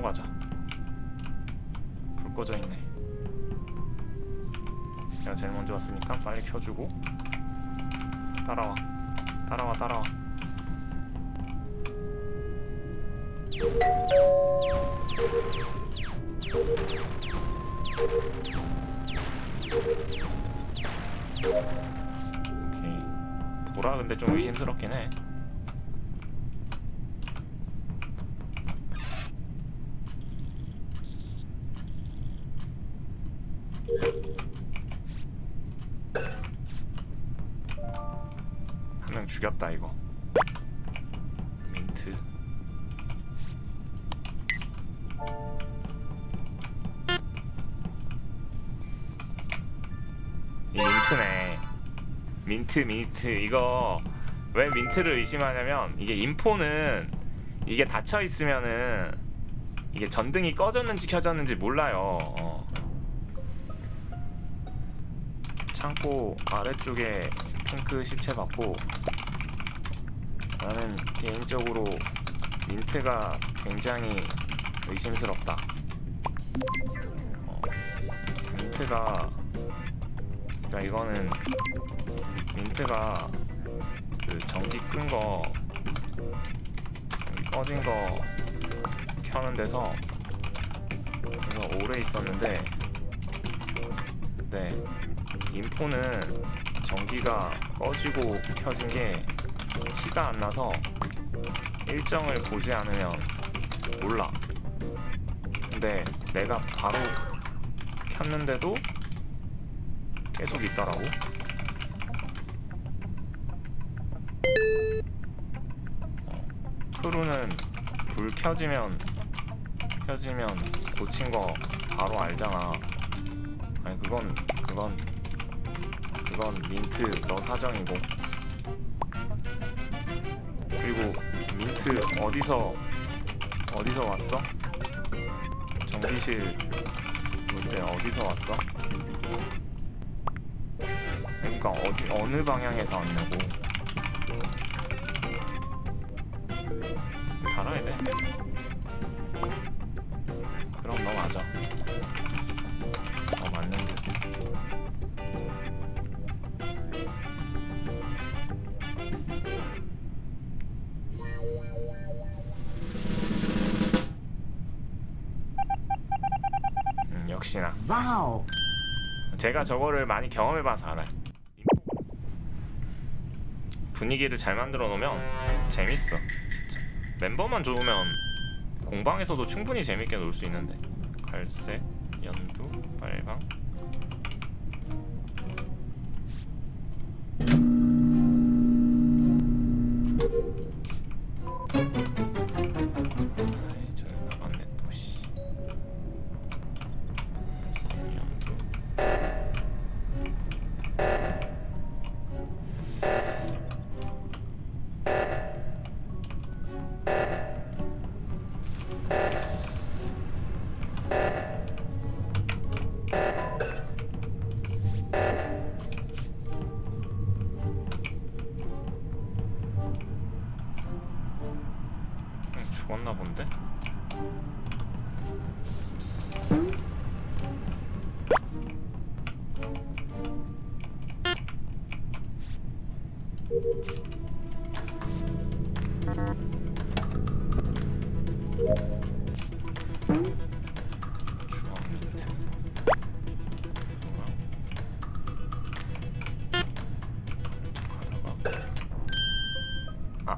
켜고 가자. 불 꺼져 있네. 내가 제일 먼저 왔으니까 빨리 켜주고. 따라와. 따라와 따라와. 오케이. 보라 근데 좀 의심스럽긴 해 한명 죽였다 이거. 민트. 이 민트네. 민트 민트. 이거 왜 민트를 의심하냐면 이게 인포는 이게 닫혀 있으면은 이게 전등이 꺼졌는지 켜졌는지 몰라요. 어. 창고 아래쪽에 핑크 시체 봤고 나는 개인적으로 민트가 굉장히 의심스럽다. 어, 민트가 그러니까 이거는 민트가 그 전기 끈 거 꺼진 거 켜는 데서 오래 있었는데 네 인포는 전기가 꺼지고 켜진 게 티가 안 나서 일정을 보지 않으면 몰라. 근데 내가 바로 켰는데도 계속 있더라고. 어, 크루는 불 켜지면 켜지면 고친 거 바로 알잖아. 아니 그건 그건 그건 민트 너 사정이고 그리고 민트 어디서 어디서 왔어? 전기실 근데 어디서 왔어? 그러니까 어디 어느 방향에서 왔냐고 달아야 돼 그럼 너 맞아 역시나 Wow. 제가 저거를 많이 경험해봐서 알아요. 분위기를 잘 만들어 놓으면 재밌어, 진짜. 멤버만 좋으면 공방에서도 충분히 재밌게 놀 수 있는데. 갈색, 연두, 빨강. 죽었나 본데? 아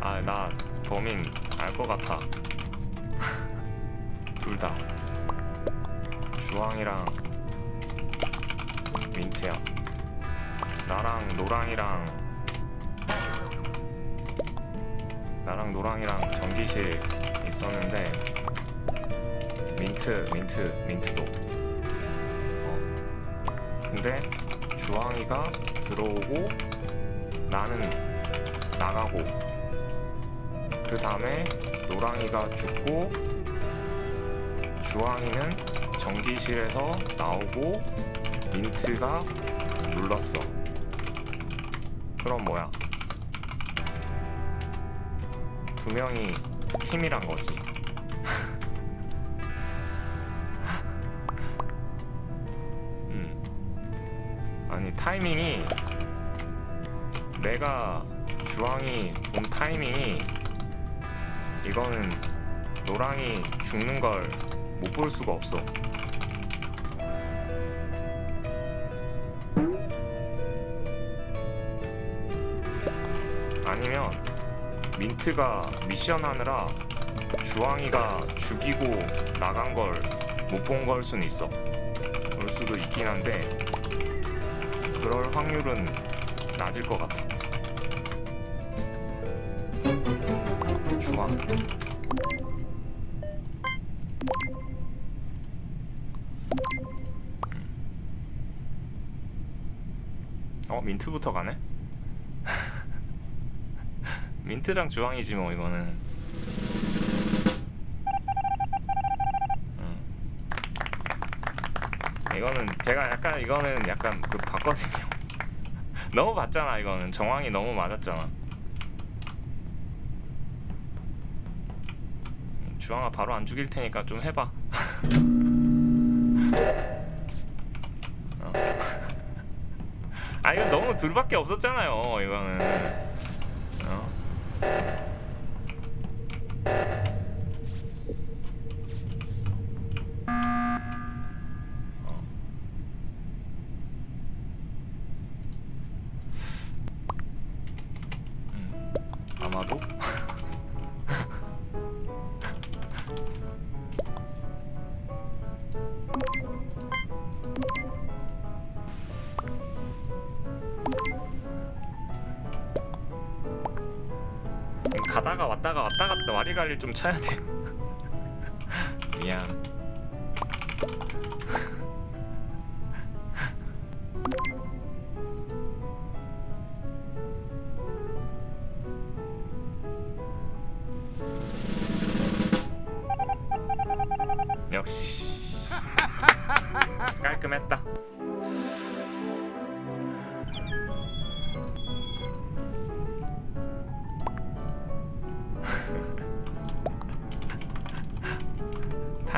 아, 나 범인 알 것 같아. 둘 다. 주황이랑 민트야. 나랑 노랑이랑 나랑 노랑이랑 전기실 있었는데 민트, 민트, 민트도. 어. 근데 주황이가 들어오고 나는 나가고 그 다음에 노랑이가 죽고 주황이는 전기실에서 나오고 민트가 눌렀어. 그럼 뭐야? 두 명이 팀이란 거지. 음. 아니 타이밍이 내가 주황이 본 타이밍이 이거는 노랑이 죽는 걸 못 볼 수가 없어. 아니면 민트가 미션 하느라 주황이가 죽이고 나간 걸 못 본걸 수는 있어. 그럴 수도 있긴 한데 그럴 확률은 낮을 것 같아. 주황. 어 민트부터 가네? 민트랑 주황이지 뭐 이거는. 음. 이거는 제가 약간 이거는 약간 그 봤거든요. 너무 봤잖아 이거는 정황이 너무 맞았잖아. 음, 주황아 바로 안 죽일 테니까 좀 해봐. 어. 아 이건 너무 둘밖에 없었잖아요 이거는. Thank you. 가다가 왔다가 왔다 갔다 와리가리를 좀 쳐야 돼요. 미안.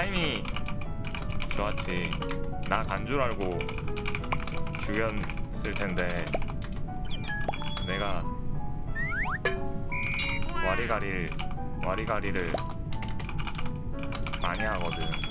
타이밍이 좋았지. 나 간 줄 알고 죽였을 텐데 내가 와리가리를 와리가리를 많이 하거든.